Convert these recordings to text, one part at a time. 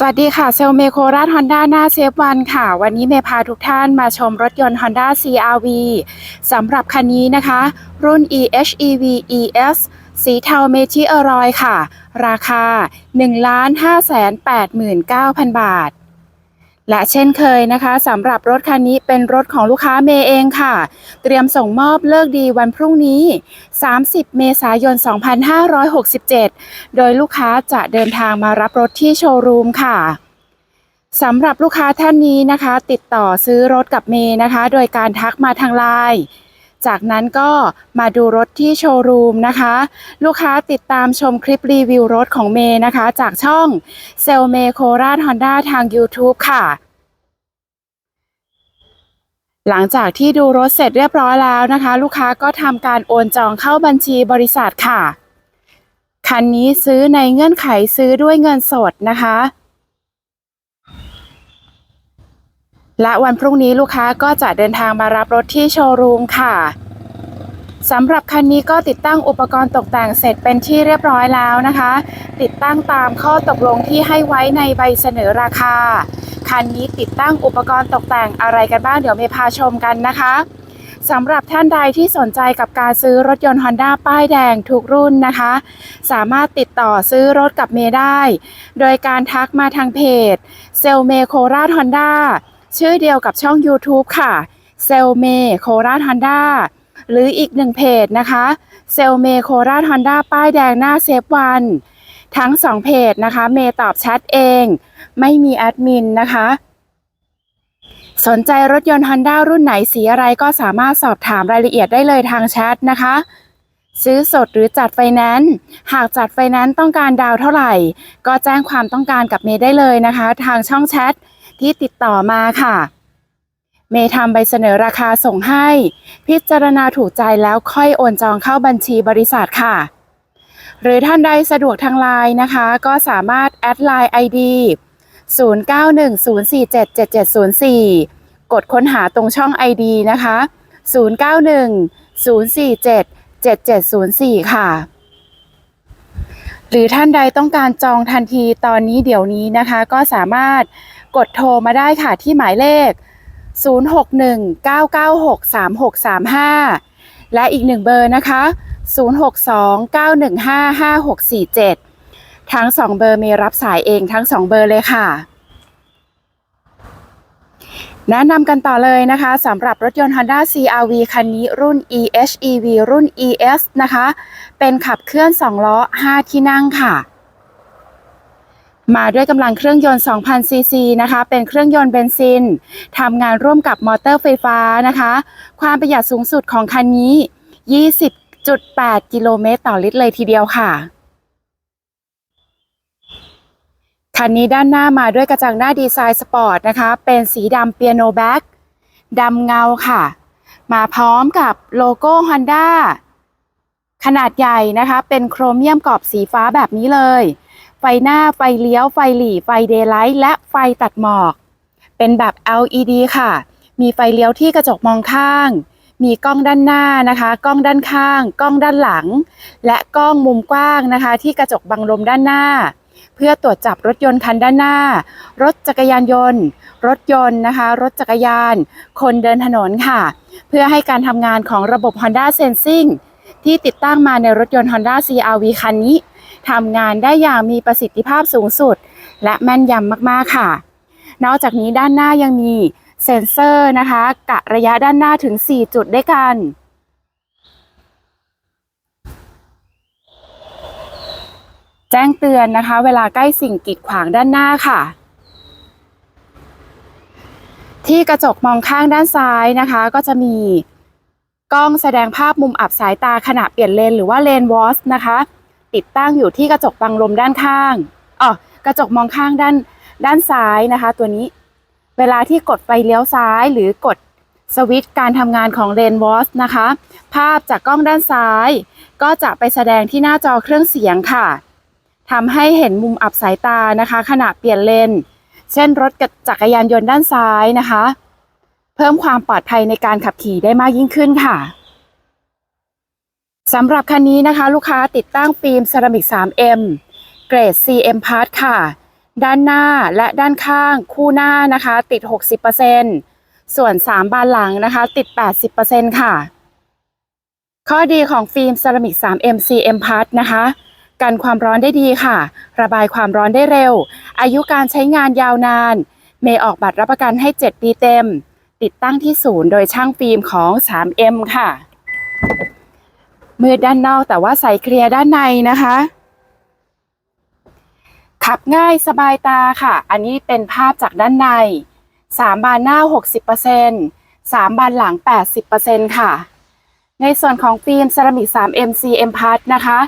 สวัสดีค่ะ เซลเมโคราชฮอนด้าหน้าเซฟวันค่ะ วันนี้เมย์พาทุกท่านมาชมรถยนต์ Honda CRV สำหรับคันนี้นะคะ รุ่น EHEV ES สีเทาเมทิอรอยค่ะ ราคา 1,589,000 บาท และเช่นเคยนะคะสำหรับรถคันนี้เป็นรถของลูกค้าเมย์เองค่ะ เตรียมส่งมอบเลิกดีวันพรุ่งนี้ 30 เมษายน 2567 โดยลูกค้าจะเดินทางมารับรถที่โชว์รูมค่ะสำหรับลูกค้าท่านนี้นะคะ ติดต่อซื้อรถกับเมย์นะคะ โดยการทักมาทางไลน์ จากนั้นก็มาดูรถที่โชว์รูมนะคะ ลูกค้าติดตามชมคลิปรีวิวรถของเมย์นะคะ จากช่องเซลเมโคราชฮอนด้าทาง YouTube ค่ะ หลังจากที่ดูรถเสร็จเรียบร้อยแล้วนะคะ ลูกค้าก็ทำการโอนจองเข้าบัญชีบริษัทค่ะ คันนี้ซื้อในเงื่อนไขซื้อด้วยเงินสดนะคะ และวันพรุ่งนี้ลูกค้าก็จะเดินทางมารับรถที่โชว์รูมค่ะสำหรับคันนี้ก็ติดตั้งอุปกรณ์ตกแต่งเสร็จเป็นที่เรียบร้อยแล้วนะคะ ติดตั้งตามข้อตกลงที่ให้ไว้ในใบเสนอราคา คันนี้ติดตั้งอุปกรณ์ตกแต่งอะไรกันบ้างเดี๋ยวเมพาชมกันนะคะสำหรับท่านใดที่สนใจกับการซื้อรถยนต์ Honda ป้ายแดงทุกรุ่นนะคะ สามารถติดต่อซื้อรถกับเมได้ โดยการทักมาทางเพจเซลเมโคราชฮอนด้า ชื่อเดียวกับช่อง YouTube ค่ะเซลเมโคราชฮอนด้าหรืออีกหนึ่งเพจนะคะเซลเมโคราชฮอนด้าป้ายแดงหน้าเซฟวัน ทั้งสองเพจนะคะ เมย์ตอบแชทเอง ไม่มีแอดมินนะคะ สนใจรถยนต์ Honda รุ่นไหนสีอะไรก็สามารถสอบถามรายละเอียดได้เลยทางแชทนะคะ ซื้อสดหรือจัดไฟแนนซ์หากจัดไฟแนนซ์ต้องการดาวเท่าไหร่ ก็แจ้งความต้องการกับเมย์ได้เลยนะคะ ทางช่องแชท ที่ติดต่อมาค่ะ เมย์ทำใบเสนอราคาส่งให้ พิจารณาถูกใจแล้วค่อยโอนจองเข้าบัญชีบริษัทค่ะ หรือท่านใดสะดวกทางไลน์นะคะ ก็สามารถแอดไลน์ ID 0910477704 กดค้นหาตรงช่อง ID นะคะ 0910477704 ค่ะ หรือท่านใดต้องการจองทันทีตอนนี้เดี๋ยวนี้นะคะ ก็สามารถ กดโทรมาได้ค่ะที่หมายเลข 0619963635 และอีกหนึ่งเบอร์นะคะ 0629155647 ทั้งสองเบอร์มีรับสายเองทั้งสองเบอร์เลยค่ะ แนะนำกันต่อเลยนะคะสำหรับรถยนต์ Honda CRV คันนี้รุ่น EHEV รุ่น ES นะคะ เป็นขับเคลื่อน 2 ล้อ 5 ที่นั่งค่ะ มาด้วยกำลังเครื่องยนต์ 2,000 ซีซีนะคะ เป็นเครื่องยนต์เบนซินทำงานร่วมกับมอเตอร์ไฟฟ้านะคะ ความประหยัดสูงสุดของคันนี้ 20.8 กิโลเมตรต่อลิตรเลยทีเดียวค่ะ คันนี้ด้านหน้ามาด้วยกระจังหน้าดีไซน์สปอร์ตนะคะ เป็นสีดำเปียโนแบ็กดำเงาค่ะ มาพร้อมกับโลโก้ Honda ขนาดใหญ่นะคะ เป็นโครเมียมกรอบสีฟ้าแบบนี้เลย ไฟหน้าไฟเลี้ยวไฟหลีไฟเดย์ไลท์และไฟตัดหมอก เป็นแบบ LED ค่ะ มีไฟเลี้ยวที่กระจกมองข้าง มีกล้องด้านหน้านะคะ กล้องด้านข้าง กล้องด้านหลัง และกล้องมุมกว้างนะคะ ที่กระจกบังลมด้านหน้า เพื่อตรวจจับรถยนต์คันด้านหน้า รถจักรยานยนต์ รถยนต์นะคะ รถจักรยาน คนเดินถนนค่ะ เพื่อให้การทำงานของระบบ Honda Sensing ที่ติดตั้งมาในรถยนต์ Honda CRV คันนี้ ทำงานได้อย่างมีประสิทธิภาพสูงสุด และแม่นยำมากๆค่ะ นอกจากนี้ด้านหน้ายังมีเซ็นเซอร์นะคะ กะระยะด้านหน้าถึง 4 จุดด้วยกัน แจ้งเตือนนะคะ เวลาใกล้สิ่งกีดขวางด้านหน้าค่ะที่กระจกมองข้างด้านซ้ายนะคะ ก็จะมีกล้องแสดงภาพมุมอับสายตาขณะเปลี่ยนเลนหรือว่าเลนวอสนะคะ ติดตั้งอยู่ที่กระจกบังลมด้านข้างอ๋อกระจกมองข้างด้านด้านซ้ายนะคะ ตัวนี้ เวลาที่กดไฟเลี้ยวซ้ายหรือกดสวิตช์การทำงานของเลนวอสนะคะ ภาพจากกล้องด้านซ้าย ก็จะไปแสดงที่หน้าจอเครื่องเสียงค่ะทำให้เห็นมุมอับสายตานะคะ ขณะเปลี่ยนเลน เช่นรถจักรยานยนต์ด้านซ้ายนะคะ เพิ่มความปลอดภัยในการขับขี่ได้มากยิ่งขึ้นค่ะ สำหรับคันนี้นะคะ ลูกค้าติดตั้งฟิล์มเซรามิก 3M เกรด CM Part ค่ะ ด้านหน้าและด้านข้างคู่หน้านะคะ ติด 60%ส่วน 3 บานหลังนะคะ ติด 80%ค่ะ ข้อดีของฟิล์มเซรามิก 3M CM Plus นะคะ กันความร้อนได้ดีค่ะ ระบายความร้อนได้เร็ว อายุการใช้งานยาวนาน เมย์ออกบัตรรับประกันให้ 7 ปีเต็ม ติดตั้งที่ศูนย์โดยช่างฟิล์มของ 3M ค่ะ มืดด้านนอกแต่ว่าใสเคลียร์ด้านในนะคะ ขับง่ายสบายตาค่ะ อันนี้เป็นภาพจากด้านใน 3 บานหน้า 60% 3 บานหลัง 80%ค่ะ ในส่วนของฟิล์มเซรามิก 3M CM Plus นะคะ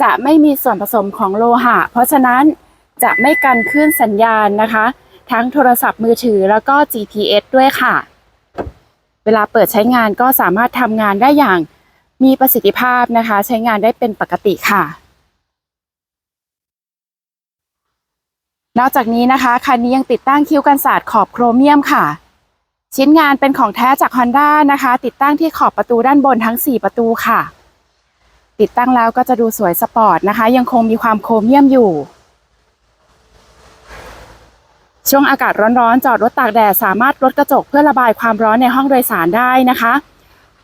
จะไม่มีส่วนผสมของโลหะ เพราะฉะนั้นจะไม่กันคลื่นสัญญาณนะคะ ทั้งโทรศัพท์มือถือแล้วก็ GPS ด้วยค่ะ เวลาเปิดใช้งานก็สามารถทำงานได้อย่าง มีประสิทธิภาพนะคะ ใช้งานได้เป็นปกติค่ะ นอกจากนี้นะคะคันนี้ยังติดตั้งคิ้วกันศาสตร์ขอบโครเมียมค่ะ ชิ้นงานเป็นของแท้จาก Honda นะคะ ติดตั้งที่ขอบประตูด้านบนทั้ง 4 ประตูค่ะ ติดตั้งแล้วก็จะดูสวยสปอร์ตนะคะ ยังคงมีความโครเมียมอยู่ช่วงอากาศร้อนๆ จอดรถตากแดดสามารถลดกระจกเพื่อระบายความร้อนในห้องโดยสารได้นะคะ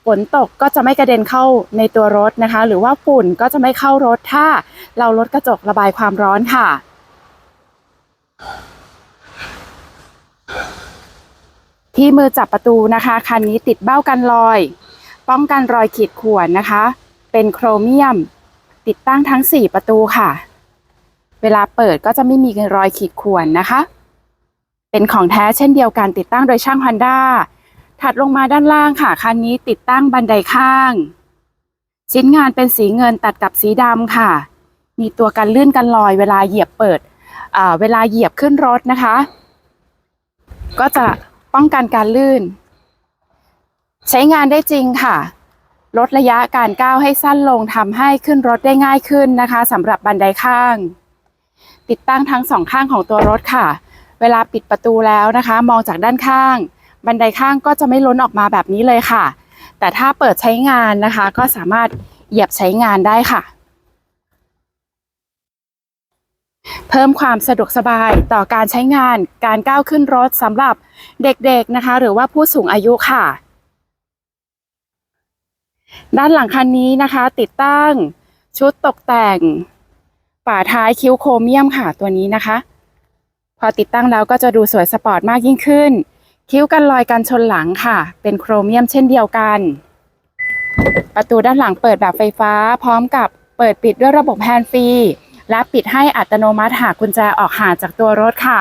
ฝนตกก็จะไม่กระเด็นเข้าในตัวรถนะคะ หรือว่าฝุ่นก็จะไม่เข้ารถถ้าเราลดกระจกระบายความร้อนค่ะ ที่มือจับประตูนะคะคันนี้ติดเบ้ากันรอย ป้องกันรอยขีดข่วนนะคะ เป็นโครเมียม ติดตั้งทั้ง 4 ประตูค่ะ เวลาเปิดก็จะไม่มีรอยขีดข่วนนะคะ เป็นของแท้เช่นเดียวกันติดตั้งโดยช่าง Honda ถัดลงมาด้านล่างค่ะคันนี้ติดตั้งบันไดข้าง ชิ้นงานเป็นสีเงินตัดกับสีดำค่ะ มีตัวกันลื่นกันลอยเวลาเหยียบเปิดอ่าเวลาเหยียบขึ้นรถนะคะ ก็จะป้องกันการลื่น ใช้งานได้จริงค่ะ ลดระยะการก้าวให้สั้นลงทำให้ขึ้นรถได้ง่ายขึ้นนะคะสำหรับบันไดข้าง ติดตั้งทั้งสองข้างของตัวรถค่ะ เวลาปิดประตูแล้วนะคะ มองจากด้านข้าง บันไดข้างก็จะไม่ล้นออกมาแบบนี้เลยค่ะ แต่ถ้าเปิดใช้งานนะคะ ก็สามารถเหยียบใช้งานได้ค่ะ เพิ่มความสะดวกสบายต่อการใช้งานการก้าวขึ้นรถสำหรับเด็กๆนะคะ หรือว่าผู้สูงอายุค่ะ ด้านหลังคันนี้นะคะ ติดตั้งชุดตกแต่งฝาท้ายคิ้วโครเมียมค่ะตัวนี้นะคะ พอติดตั้งแล้วก็จะดูสวยสปอร์ตมากยิ่งขึ้น คิ้วกันรอยกันชนหลังค่ะ เป็นโครเมียมเช่นเดียวกัน ประตูด้านหลังเปิดแบบไฟฟ้า พร้อมกับเปิดปิดด้วยระบบแฮนด์ฟรีและปิดให้อัตโนมัติหากกุญแจออกห่างจากตัวรถค่ะ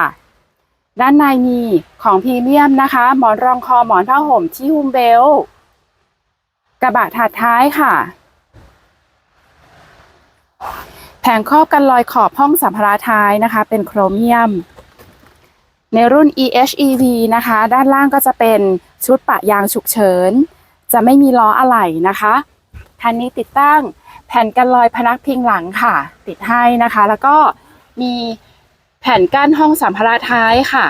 ด้านในมีของพรีเมียมนะคะ หมอนรองคอหมอนผ้าห่มที่ฮุมเบลกระบะถัดท้ายค่ะ แผงครอบกันรอยขอบห้องสัมภาระท้ายนะคะ เป็นโครเมียม ในรุ่น EHEV นะคะ ด้านล่างก็จะเป็นชุดปะยางฉุกเฉิน จะไม่มีล้ออะไหล่นะคะคันนี้ติดตั้งแผ่นกันรอยพนักพิงหลังค่ะ ติดให้นะคะ แล้วก็มีแผ่นกั้นห้องสัมภาระท้ายค่ะ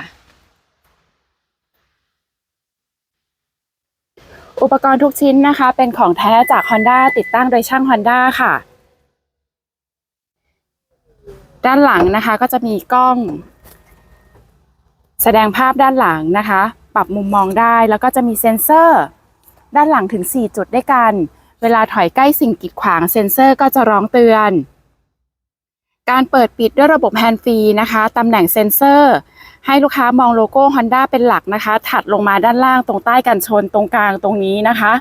อุปกรณ์ทุกชิ้นนะคะ เป็นของแท้จาก Honda ติดตั้งโดยช่าง Honda ค่ะ ด้านหลังนะคะก็จะมีกล้อง แสดงภาพด้านหลังนะคะ ปรับมุมมองได้แล้วก็จะมีเซ็นเซอร์ ด้านหลังถึง 4 จุดด้วยกัน เวลาถอยใกล้สิ่งกีดขวางเซ็นเซอร์ก็จะร้องเตือน การเปิดปิดด้วยระบบแฮนด์ฟรีนะคะตำแหน่งเซ็นเซอร์ ให้ลูกค้ามองโลโก้ Honda เป็นหลักนะคะ ถัดลงมาด้านล่างตรงใต้กันชนตรงกลางตรงนี้นะคะ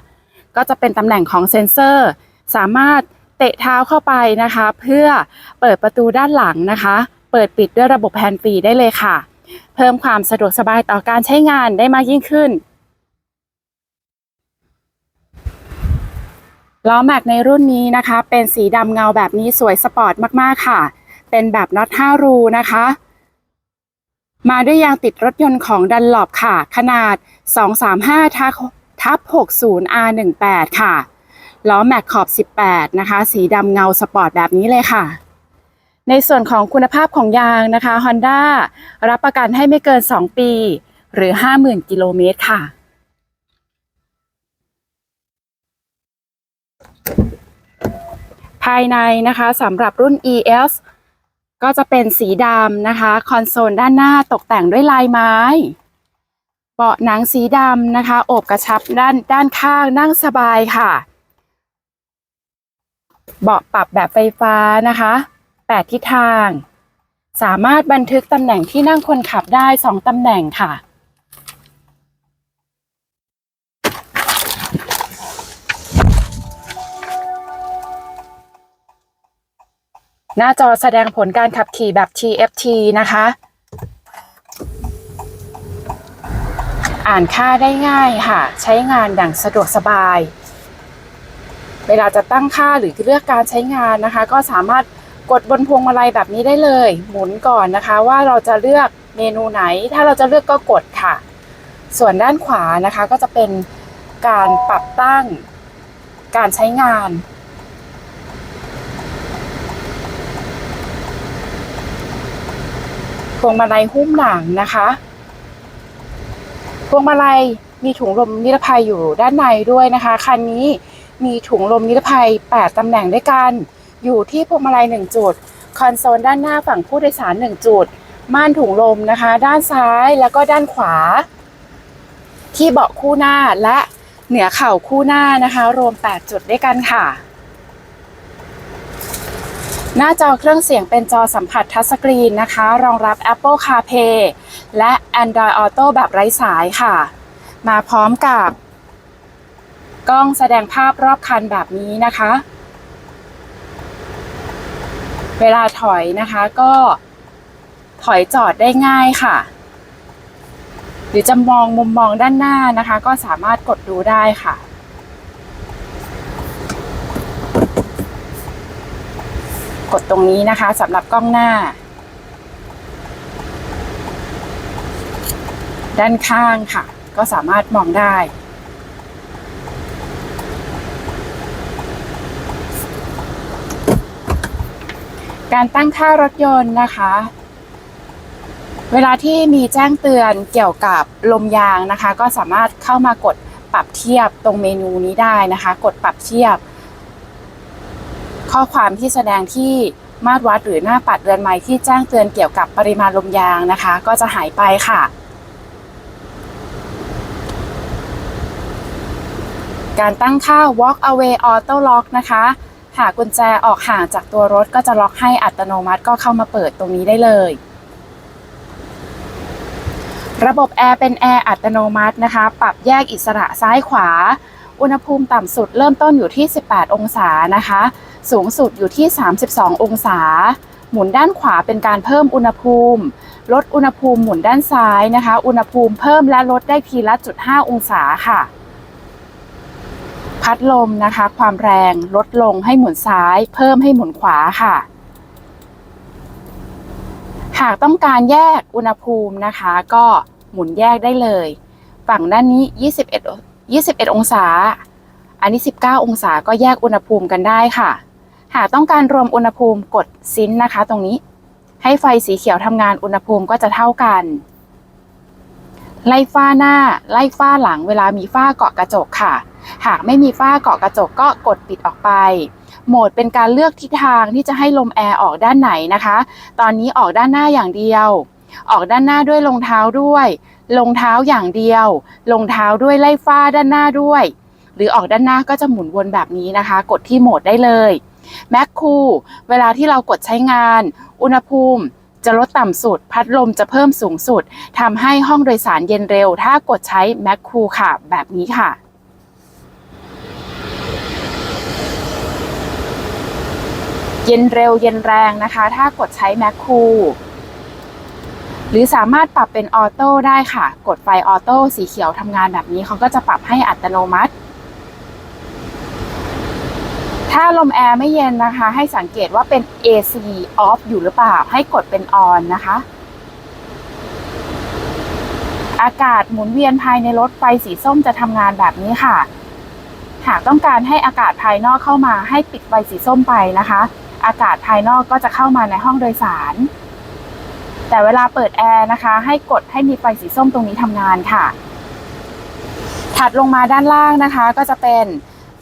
ก็จะเป็นตำแหน่งของเซ็นเซอร์ สามารถเตะเท้าเข้าไปนะคะ เพื่อเปิดประตูด้านหลังนะคะ เปิดปิดด้วยระบบแฮนด์ฟรีได้เลยค่ะ เพิ่มความสะดวกสบายต่อการใช้งานได้มากยิ่งขึ้นล้อแม็กในรุ่นนี้นะคะ เป็นสีดำเงาแบบนี้สวยสปอร์ตมากๆค่ะ เป็นแบบน็อต5รูนะคะ มาด้วยยางติดรถยนต์ของดันหลอบค่ะ ขนาด 235ทับทับ60 R18 ค่ะล้อแม็กขอบ 18 นะคะ สีดำเงาสปอร์ตแบบนี้เลยค่ะ ในส่วนของคุณภาพของยางนะคะ Honda รับประกันให้ไม่เกิน 2 ปี หรือ 50,000 กิโลเมตรค่ะ ภายในนะคะสำหรับรุ่น ES ก็จะเป็นสีดำนะคะ คอนโซลด้านหน้าตกแต่งด้วยลายไม้ เบาะหนังสีดำนะคะ โอบกระชับด้านด้านข้างนั่งสบายค่ะ เบาะปรับแบบไฟฟ้านะคะ แปดทิศทาง สามารถบันทึกตำแหน่งที่นั่งคนขับได้สองตำแหน่งค่ะหน้าจอแสดงผลการขับขี่แบบ TFT นะคะ อ่านค่าได้ง่ายค่ะ ใช้งานดังสะดวกสบาย เวลาจะตั้งค่าหรือเลือกการใช้งานนะคะ ก็สามารถ กดบนพวงมาลัยแบบนี้ได้เลย หมุนก่อนนะคะ ว่าเราจะเลือกเมนูไหน ถ้าเราจะเลือกก็กดค่ะ ส่วนด้านขวานะคะก็จะเป็นการปรับตั้งการใช้งาน พวงมาลัยหุ้มหนังนะคะ พวงมาลัยมีถุงลมนิรภัยอยู่ด้านในด้วยนะคะ คันนี้มีถุงลมนิรภัย 8ตำแหน่งด้วยกัน อยู่ที่พวงมาลัย1จุด คอนโซลด้านหน้าฝั่งผู้โดยสาร 1 จุด ม่านถุงลมนะคะ ด้านซ้ายแล้วก็ด้านขวา ที่เบาะคู่หน้าและเหนือเข่าคู่หน้านะคะ รวม 8 จุดด้วยกันค่ะ หน้าจอเครื่องเสียงเป็นจอสัมผัสทัชสกรีนนะคะ รองรับ Apple CarPlay และ Android Auto แบบไร้สายค่ะ มาพร้อมกับ กล้องแสดงภาพรอบคันแบบนี้นะคะ เวลาถอยนะคะก็ถอยจอดได้ง่ายค่ะ หรือจะมองมุมมองด้านหน้านะคะ ก็สามารถกดดูได้ค่ะ กดตรงนี้นะคะสำหรับกล้องหน้า ด้านข้างค่ะ ก็สามารถมองได้ การตั้งค่ารถยนต์นะคะ เวลาที่มีแจ้งเตือนเกี่ยวกับลมยางนะคะ ก็สามารถเข้ามากดปรับเทียบตรงเมนูนี้ได้นะคะ กดปรับเทียบ ข้อความที่แสดงที่มาตรวัดหรือหน้าปัดเรือนไม้ที่แจ้งเตือนเกี่ยวกับปริมาณลมยางนะคะ ก็จะหายไปค่ะ การตั้งค่า walk away auto lock นะคะ หากกุญแจออกห่างจากตัวรถก็จะล็อกให้อัตโนมัติก็เข้ามาเปิดตรงนี้ได้เลย ระบบแอร์เป็นแอร์อัตโนมัตินะคะ ปรับแยกอิสระซ้ายขวา อุณหภูมิต่ำสุดเริ่มต้นอยู่ที่ 18 องศานะคะ สูงสุดอยู่ที่ 32 องศา หมุนด้านขวาเป็นการเพิ่มอุณหภูมิ ลดอุณหภูมิหมุนด้านซ้ายนะคะ อุณหภูมิเพิ่มและลดได้ทีละจุด5องศาค่ะ พัดลมนะคะ ความแรงลดลงให้หมุนซ้าย เพิ่มให้หมุนขวาค่ะ หากต้องการแยกอุณหภูมินะคะ ก็หมุนแยกได้เลย ฝั่งด้านนี้ 21 21 องศา อันนี้ 19 องศาก็แยกอุณหภูมิกันได้ค่ะ หากต้องการรวมอุณหภูมิกดซินนะคะ ตรงนี้ ให้ไฟสีเขียวทำงานอุณหภูมิก็จะเท่ากันไล่ฝ้าหน้า ไล่ฝ้าหลังเวลามีฝ้าเกาะกระจกค่ะ หากไม่มีฝ้าเกาะกระจกก็กดปิดออกไป โหมดเป็นการเลือกทิศทางที่จะให้ลมแอร์ออกด้านไหนนะคะ ตอนนี้ออกด้านหน้าอย่างเดียว ออกด้านหน้าด้วยรองเท้าด้วยรองเท้าอย่างเดียวรองเท้าด้วยไล่ฝ้าด้านหน้าด้วย หรือออกด้านหน้าก็จะหมุนวนแบบนี้นะคะ กดที่โหมดได้เลยแม็กคูเวลาที่เรากดใช้งาน อุณหภูมิจะลดต่ำสุด พัดลมจะเพิ่มสูงสุดทำให้ห้องโดยสารเย็นเร็ว ถ้ากดใช้แม็กคูค่ะ แบบนี้ค่ะ เย็นเร็วเย็นแรงนะคะ ถ้ากดใช้แมคคูหรือสามารถปรับเป็นออโต้ได้ค่ะ กดไฟออโต้สีเขียวทำงานแบบนี้เขาก็จะปรับให้อัตโนมัติ ถ้าลมแอร์ไม่เย็นนะคะ ให้สังเกตว่าเป็น AC off อยู่หรือเปล่า ให้กดเป็น on นะคะ อากาศหมุนเวียนภายในรถไฟสีส้มจะทำงานแบบนี้ค่ะ หากต้องการให้อากาศภายนอกเข้ามาให้ปิดไฟสีส้มไปนะคะ อากาศภายนอกก็จะเข้ามาในห้องโดยสาร แต่เวลาเปิดแอร์นะคะ ให้กดให้มีไฟสีส้มตรงนี้ทำงานค่ะ ถัดลงมาด้านล่างนะคะ ก็จะเป็น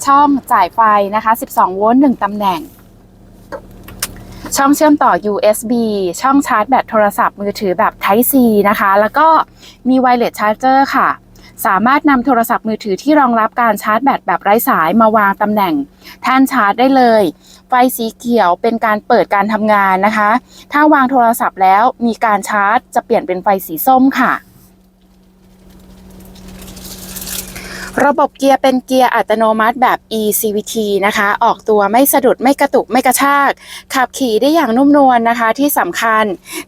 ช่องจ่ายไฟนะคะ 12 โวลต์ 1ตำแหน่ง ช่องเชื่อมต่อ USB ช่องชาร์จแบตโทรศัพท์มือถือแบบ Type C นะคะ แล้วก็มี Wireless Charger ค่ะ สามารถนำโทรศัพท์มือถือที่รองรับการชาร์จแบตแบบไร้สายมาวางตำแหน่ง แท่นชาร์จได้เลย ไฟสีเขียวเป็นการเปิดการทำงานนะคะ ถ้าวางโทรศัพท์แล้วมีการชาร์จจะเปลี่ยนเป็นไฟสีส้มค่ะ ระบบเกียร์เป็นเกียร์อัตโนมัติแบบ eCVT นะคะ ออกตัวไม่สะดุดไม่กระตุกไม่กระชาก ขับขี่ได้อย่างนุ่มนวลนะคะ ที่สำคัญ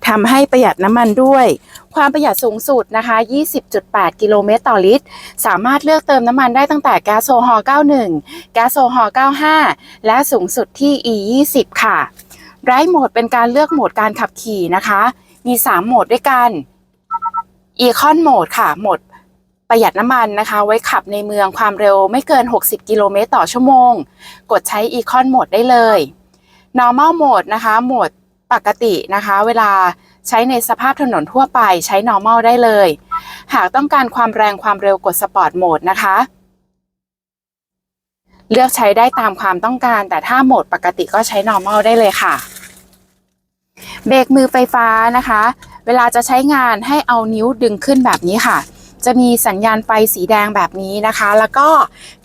ทำให้ประหยัดน้ำมันด้วย ความประหยัดสูงสุดนะคะ 20.8 กิโลเมตรต่อลิตร สามารถเลือกเติมน้ำมันได้ตั้งแต่แก๊สโซฮอล์91 แก๊สโซฮอล์95 และสูงสุดที่ E20 ค่ะ ไรโหมดเป็นการเลือกโหมดการขับขี่นะคะ มี 3 โหมดด้วยกัน Econ Mode ค่ะ โหมด ประหยัดน้ำมันนะคะ ไว้ขับในเมืองความเร็วไม่เกิน 60 กิโลเมตรต่อชั่วโมง กดใช้ Econ Mode ได้เลย Normal Mode นะคะโหมดปกตินะคะ เวลาใช้ในสภาพถนนทั่วไปใช้ Normal ได้เลย หากต้องการความแรงความเร็วกด Sport Mode นะคะ เลือกใช้ได้ตามความต้องการ แต่ถ้าโหมดปกติก็ใช้ normal ได้เลยค่ะ เบรกมือไฟฟ้านะคะ เวลาจะใช้งานให้เอานิ้วดึงขึ้นแบบนี้ค่ะ จะมีสัญญาณไฟสีแดงแบบนี้นะคะ แล้วก็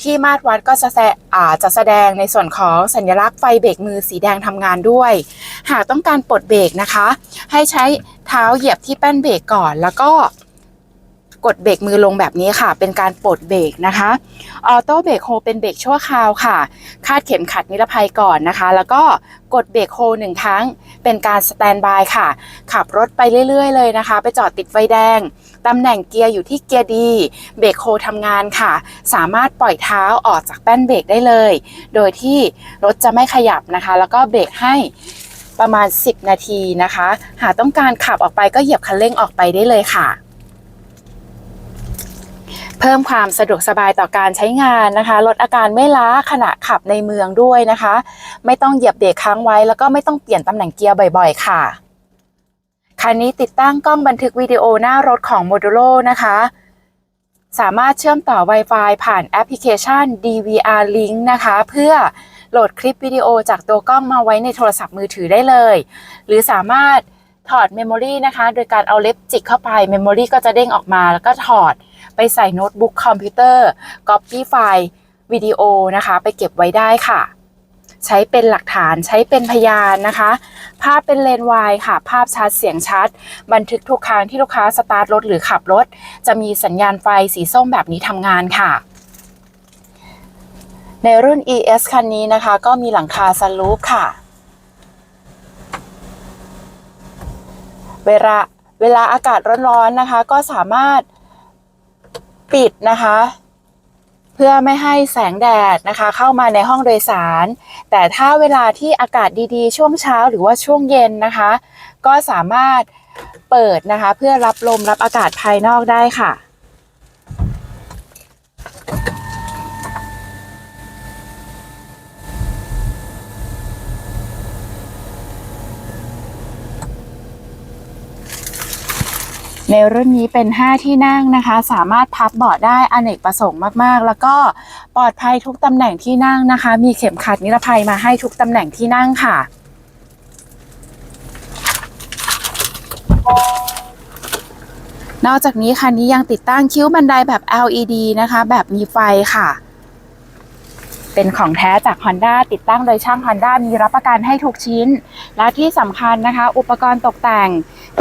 ที่มาตรวัดก็จะแสอาจะแสดงในส่วนของสัญลักษณ์ไฟเบรกมือสีแดงทำงานด้วย หากต้องการปลดเบรกนะคะ ให้ใช้เท้าเหยียบที่แป้นเบรกก่อน แล้วก็กดเบรกมือลงแบบนี้ค่ะ เป็นการปลดเบรกนะคะออโต้เบรกโฮเป็นเบรกชั่วคราวค่ะ คาดเข็มขัดนิรภัยก่อนนะคะ แล้วก็กดเบรกโฮหนึ่งครั้ง เป็นการสแตนบายค่ะ ขับรถไปเรื่อยๆเลยนะคะ ไปจอดติดไฟแดง ตำแหน่งเกียร์อยู่ที่เกียร์ดี เบรกโฮทำงานค่ะ สามารถปล่อยเท้าออกจากแป้นเบรกได้เลย โดยที่รถจะไม่ขยับนะคะ แล้วก็เบรกให้ประมาณ 10 นาทีนะคะ หากต้องการขับออกไปก็เหยียบคันเร่งออกไปได้เลยค่ะเพิ่มความสะดวกสบายต่อการใช้งานนะคะ ลดอาการไม่ล้าขณะขับในเมืองด้วยนะคะ ไม่ต้องเหยียบเบรกค้างไว้ แล้วก็ไม่ต้องเปลี่ยนตำแหน่งเกียร์บ่อย ๆ ค่ะ คันนี้ติดตั้งกล้องบันทึกวิดีโอหน้ารถของ Modulo นะคะ สามารถเชื่อมต่อ Wi-Fi ผ่านแอปพลิเคชัน DVR Link นะคะ เพื่อโหลดคลิปวิดีโอจากตัวกล้องมาไว้ในโทรศัพท์มือถือได้เลย หรือสามารถถอดเมมโมรีนะคะ โดยการเอาเล็บจิกเข้าไปเมมโมรีก็จะเด้งออกมา แล้วก็ถอดไปใส่โน้ตบุ๊กคอมพิวเตอร์ Copy ไฟล์วิดีโอนะคะ ไปเก็บไว้ได้ค่ะ ใช้เป็นหลักฐานใช้เป็นพยานนะคะ ภาพเป็นเลนวายค่ะ ภาพชัดเสียงชัด บันทึกทุกครั้งที่ลูกค้าสตาร์ทรถหรือขับรถ จะมีสัญญาณไฟสีส้มแบบนี้ทำงานค่ะในรุ่น ES คันนี้นะคะ ก็มีหลังคาซันรูฟค่ะ เวลาเวลาอากาศร้อนๆนะคะ ก็สามารถปิดนะคะ เพื่อไม่ให้แสงแดดนะคะ เข้ามาในห้องโดยสาร แต่ถ้าเวลาที่อากาศดีๆ ช่วงเช้าหรือว่าช่วงเย็นนะคะ ก็สามารถเปิดนะคะ เพื่อรับลมรับอากาศภายนอกได้ค่ะ ในรุ่นนี้เป็น 5 ที่นั่งนะคะ สามารถพับเบาะได้อเนกประสงค์มากๆ แล้วก็ปลอดภัยทุกตำแหน่งที่นั่งนะคะ มีเข็มขัดนิรภัยมาให้ทุกตำแหน่งที่นั่งค่ะนอกจากนี้คันนี้ยังติดตั้งคิ้วบันไดแบบ LED นะคะ แบบมีไฟค่ะ เป็นของแท้จาก Honda ติดตั้งโดยช่าง Honda มีรับประกันให้ทุกชิ้น และที่สำคัญนะคะ อุปกรณ์ตกแต่ง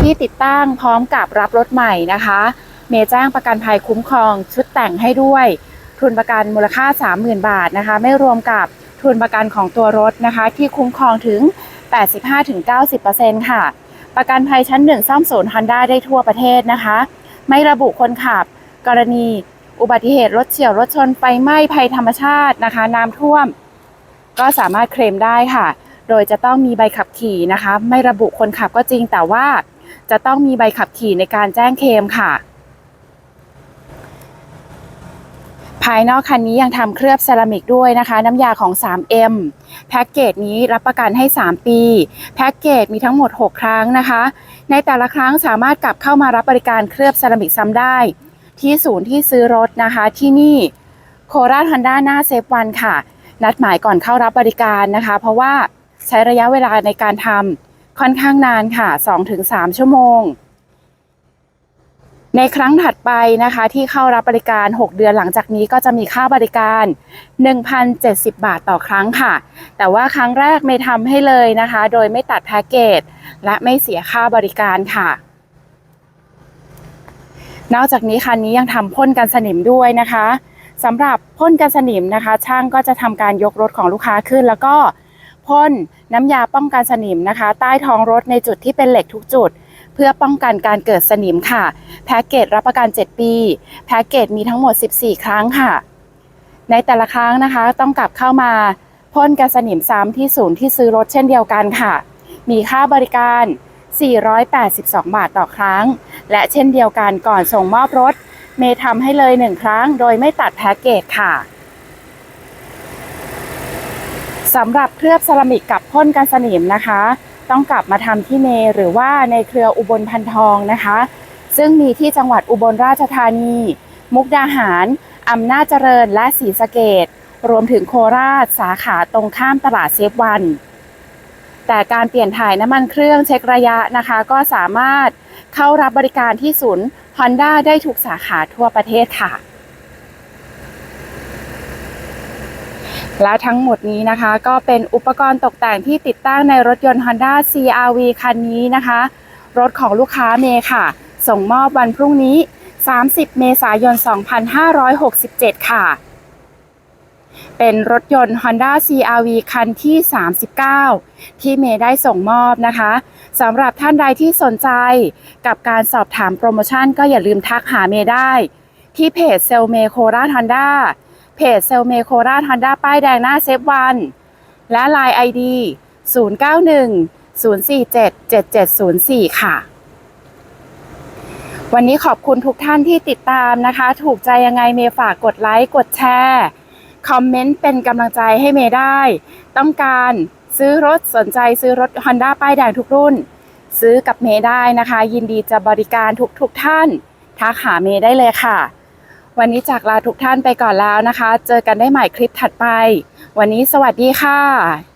ที่ติดตั้งพร้อมกับรับรถใหม่นะคะ เมย์จ้างประกันภัยคุ้มครองชุดแต่งให้ด้วย ทุนประกันมูลค่า 30,000 บาทนะคะ ไม่รวมกับทุนประกันของตัวรถนะคะ ที่คุ้มครองถึง 85-90%ค่ะ ประกันภัยชั้นหนึ่งซ่อมศูนย์ Honda ได้ทั่วประเทศนะคะ ไม่ระบุคนขับ กรณี อุบัติเหตุรถเฉียวรถชนไฟไหม้ภัยธรรมชาตินะคะ น้ำท่วม ก็สามารถเคลมได้ค่ะ โดยจะต้องมีใบขับขี่นะคะ ไม่ระบุคนขับก็จริงแต่ว่า จะต้องมีใบขับขี่ในการแจ้งเคลมค่ะ ภายนอกคันนี้ยังทำเคลือบเซรามิกด้วยนะคะ น้ำยาของ 3M แพ็กเกจนี้รับประกันให้ 3 ปี แพ็กเกจมีทั้งหมด 6 ครั้งนะคะ ในแต่ละครั้งสามารถกลับเข้ามารับบริการเคลือบเซรามิกซ้ำได้ ที่ศูนย์ที่ซื้อรถนะคะที่นี่โคราชฮอนด้าหน้าเซฟวันค่ะ นัดหมายก่อนเข้ารับบริการนะคะ เพราะว่าใช้ระยะเวลาในการทำ ค่อนข้างนานค่ะ 2-3 ชั่วโมง ในครั้งถัดไปนะคะ ที่เข้ารับบริการ 6 เดือนหลังจากนี้ก็จะมีค่าบริการ 1,070 บาทต่อครั้งค่ะ แต่ว่าครั้งแรกไม่ทำให้เลยนะคะ โดยไม่ตัดแพ็กเกจ และไม่เสียค่าบริการค่ะนอกจากนี้คันนี้ยังทำพ่นกันสนิมด้วยนะคะสำหรับพ่นกันสนิมนะคะ ช่างก็จะทำการยกรถของลูกค้าขึ้น แล้วก็ พ่นน้ำยาป้องกันสนิมนะคะ ใต้ท้องรถในจุดที่เป็นเหล็กทุกจุด เพื่อป้องกันการเกิดสนิมค่ะ แพ็กเกจรับประกัน 7 ปี แพ็กเกจมีทั้งหมด 14 ครั้งค่ะ ในแต่ละครั้งนะคะ ต้องกลับเข้ามาพ่นกันสนิมซ้ำที่ศูนย์ที่ซื้อรถเช่นเดียวกันค่ะ มีค่าบริการ 482 บาทต่อครั้ง และเช่นเดียวกันก่อนส่งมอบรถ เมย์ทำให้เลย1ครั้ง โดยไม่ตัดแพ็กเกจค่ะ สำหรับเคลือบเซรามิกกับพ่นกันสนิมนะคะ ต้องกลับมาทำที่เมย์หรือว่าในเครืออุบลพันทองนะคะ ซึ่งมีที่จังหวัดอุบลราชธานี มุกดาหารอำนาจเจริญและศรีสะเกดรวมถึงโคราชสาขาตรงข้ามตลาดเซฟวัน แต่การเปลี่ยนถ่ายน้ำมันเครื่องเช็คระยะนะคะ ก็สามารถเข้ารับบริการที่ศูนย์ Honda ได้ทุกสาขาทั่วประเทศค่ะ และทั้งหมดนี้นะคะก็เป็นอุปกรณ์ตกแต่งที่ติดตั้งในรถยนต์ Honda CRV คันนี้นะคะ รถของลูกค้าเมย์ค่ะ ส่งมอบวันพรุ่งนี้ 30 เมษายน 2567 ค่ะ เป็นรถยนต์ Honda CRV คันที่ 39 ที่เมย์ได้ส่งมอบนะคะสำหรับท่านใดที่สนใจกับการสอบถามโปรโมชั่นก็อย่าลืมทักหาเมย์ได้ ที่เพจเซลเมโคราชฮอนด้า เพจเซลเมโคราชฮอนด้าป้ายแดงหน้าเซฟวัน และ Line ID 091 047 7704 ค่ะ วันนี้ขอบคุณทุกท่านที่ติดตามนะคะ ถูกใจยังไงเมฝากกดไลค์กดแชร์คอมเมนต์เป็นกำลังใจให้เมได้ ต้องการซื้อรถสนใจซื้อรถ Honda ป้ายแดงทุกรุ่น ซื้อกับเมได้นะคะ ยินดีจะบริการทุกทุกๆท่าน ทักหาเมได้เลยค่ะ วันนี้จากลาทุกท่านไปก่อนแล้วนะคะ เจอกันได้ใหม่คลิปถัดไป วันนี้สวัสดีค่ะ